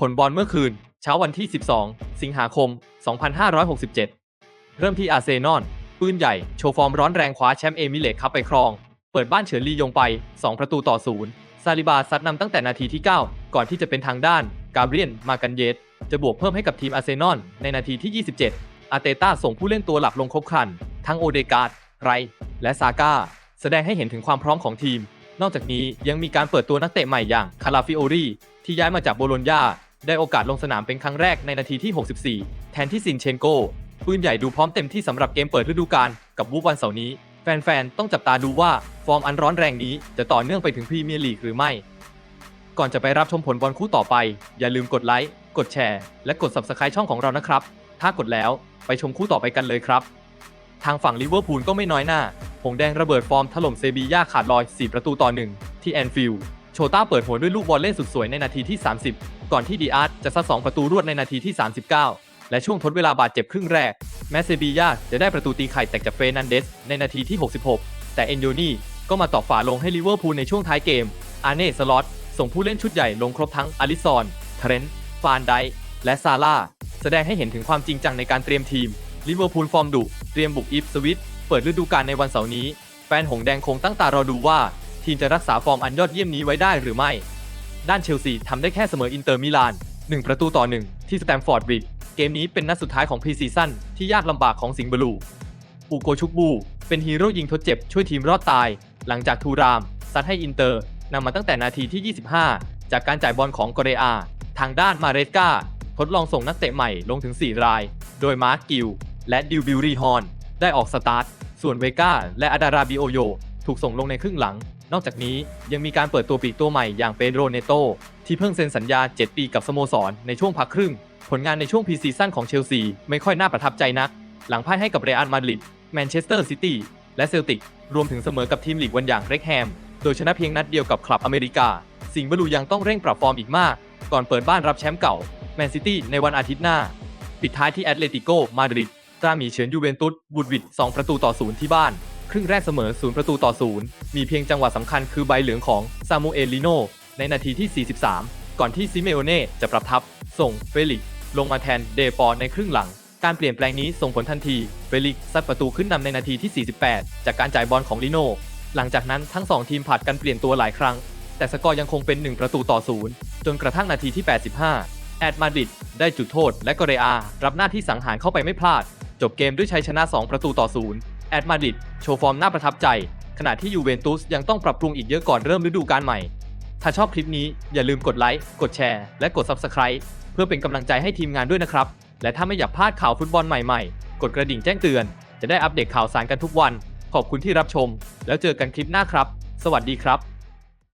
ผลบอลเมื่อคืน เช้าวันที่ 12 สิงหาคม 2567 เริ่มที่อาร์เซนอลปืนใหญ่ โชว์ฟอร์มร้อนแรงคว้าแชมป์เอมิเลตคัพไปครอง เปิดบ้านเฉินลียงไป 2 ประตูต่อศูนย์ซาลิบาซัดนำตั้งแต่นาทีที่ 9 ก่อนที่จะเป็นทางด้าน กาเบรียน มากันเยสจะบวกเพิ่มให้กับทีมอาร์เซนอลในนาทีที่ 27 อาเตต้าส่งผู้เล่นตัวหลักลงครบครัน ทั้งโอเดการ์ดไร และซาก้า แสดงให้เห็นถึงความพร้อมของทีม นอกจากนี้ยังมีการเปิดตัวนักเตะใหม่อย่างคาราฟิโอรีที่ย้ายมาจากโบโลญญา ได้โอกาสลงสนามเป็นครั้งแรกในนาทีที่ 64 แทนที่ซินเชนโกปืนใหญ่ดูพร้อมเต็มที่สำหรับเกมเปิดฤดูกาลกับวูฟวันเสาร์นี้ แฟนๆ ต้องจับตาดูว่าฟอร์มอันร้อนแรงนี้จะต่อเนื่องไปถึงพรีเมียร์ลีกหรือไม่ ก่อนจะไปรับชมผลบอลคู่ต่อไป อย่าลืมกดไลค์ กดแชร์ และกด Subscribe ช่องของเรานะครับ ถ้ากดแล้วไปชมคู่ต่อไปกันเลยครับ ทางฝั่งลิเวอร์พูลก็ไม่น้อยหน้า หงแดงระเบิดฟอร์มถล่มเซบีย่าขาดลอย 4 ประตูต่อ1ที่แอนฟิลด์ โชต้าเปิดหัวด้วยลูกบอลเล่นสุดสวยในนาทีที่ 30 ก่อนที่ดีอาร์ตจะซัด2ประตูรวดในนาทีที่ 39 และช่วงทดเวลาบาดเจ็บครึ่งแรก แม้เซบียาจะได้ประตูตีไข่แตกจากเฟรนันเดสในนาทีที่ 66 แต่เอนโยนี่ก็มาตอกฝาลงให้ลิเวอร์พูลในช่วงท้ายเกม อาร์เน่สล็อตส่งผู้เล่นชุดใหญ่ลงครบทั้งอาริซอนเทรนต์ฟานไดและซาร่าแสดงให้เห็นถึงความจริงจังในการเตรียมทีมลิเวอร์พูลฟอร์มดุเตรียมบุกอีฟสวิตเปิดฤดูกาลในวันเสาร์นี้ แฟนหงแดงคงตั้งตารอดูว่า ทีมจะรักษาฟอร์มอันยอดเยี่ยมนี้ไว้ได้หรือไม่ ด้านเชลซีทำได้แค่เสมออินเตอร์มิลาน 1 ประตูต่อ 1 ที่สแตมฟอร์ดบริดจ์เกมนี้เป็นนัดสุดท้ายของพรีซีซั่นที่ยากลำบากของสิงห์บลูอูโกชุกบู เป็นฮีโร่ยิงทดเจ็บช่วยทีมรอดตาย หลังจากทูรามซัดให้อินเตอร์นำมาตั้งแต่นาทีที่ 25 จากการจ่ายบอลของกอเรอา ทางด้านมาเรสกาทดลองส่งนักเตะใหม่ลงถึง 4 ราย โดยมาร์คกิลและดิวบิวรีฮอน ได้ออกสตาร์ท ส่วนเวก้าและอาดาราบิโอโย ถูกส่งลงในครึ่งหลัง นอกจากนี้ยังมีการเปิดตัวปีกตัวใหม่อย่างเปโดรเนโตที่เพิ่งเซ็นสัญญา 7 ปีกับสโมสร ในช่วงพักครึ่ง ผลงานในช่วงพรีซีซั่นของเชลซีไม่ค่อยน่าประทับใจนัก หลังพ่ายให้กับเรอัลมาดริดแมนเชสเตอร์ซิตี้และเซลติก รวมถึงเสมอกับทีมลีกวันอย่างเร็กแฮม โดยชนะเพียงนัดเดียวกับคลับอเมริกา สิงห์บลูยังต้องเร่งปรับฟอร์มอีกมาก ก่อนเปิดบ้านรับแชมป์เก่าแมนซิตี้ในวันอาทิตย์หน้า ปิดท้ายที่แอตเลติโกมาดริดตราหมีเฉือนยูเวนตุสบูดวิด2ประตูต่อศูนย์ที่บ้าน ครึ่งแรกเสมอ0ประตูต่อศูนย์มีเพียงจังหวะสำคัญคือใบเหลืองของซามูเอลลิโนในนาทีที่ 43 ก่อนที่ซิเมโอเน่จะปรับทับ ส่งเฟลิกซ์ลงมาแทนเดปอร์ในครึ่งหลัง การเปลี่ยนแปลงนี้ส่งผลทันทีเฟลิกซ์ซัดประตูขึ้นนำในนาทีที่ 48 จากการจ่ายบอลของลิโนหลังจากนั้นทั้ง 2 ทีมผลัดกันเปลี่ยนตัวหลายครั้ง แต่สกอร์ยังคงเป็น 1 ประตูต่อศูนย์จนกระทั่งนาทีที่ 85 แอดมาดริดได้จุดโทษและกอเรอา รับหน้าที่สังหารเข้าไปไม่พลาด จบเกมด้วยชัยชนะ 2 ประตูต่อศูนย์ แอดมาดริดโชว์ฟอร์มน่าประทับใจ ขณะที่ยูเวนตุสยังต้องปรับปรุงอีกเยอะก่อนเริ่มฤดูกาลใหม่ ถ้าชอบคลิปนี้อย่าลืมกดไลค์กดแชร์และกด Subscribe เพื่อเป็นกำลังใจให้ทีมงานด้วยนะครับ และถ้าไม่อยากพลาดข่าวฟุตบอลใหม่ๆ กดกระดิ่งแจ้งเตือน จะได้อัปเดตข่าวสารกันทุกวัน ขอบคุณที่รับชม แล้วเจอกันคลิปหน้าครับ สวัสดีครับ